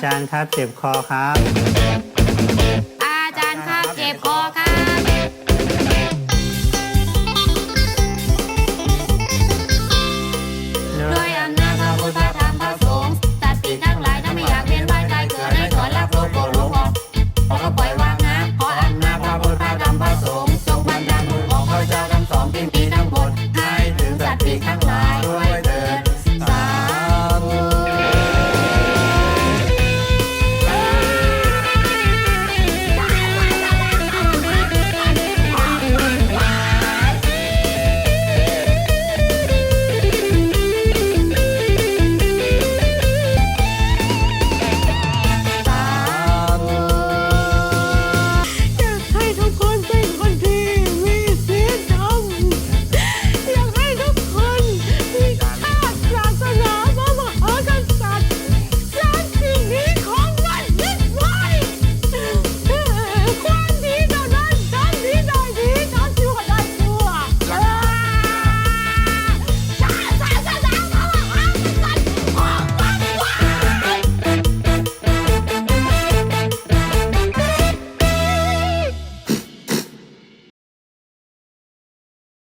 อาจารย์ครับเจ็บคอครับ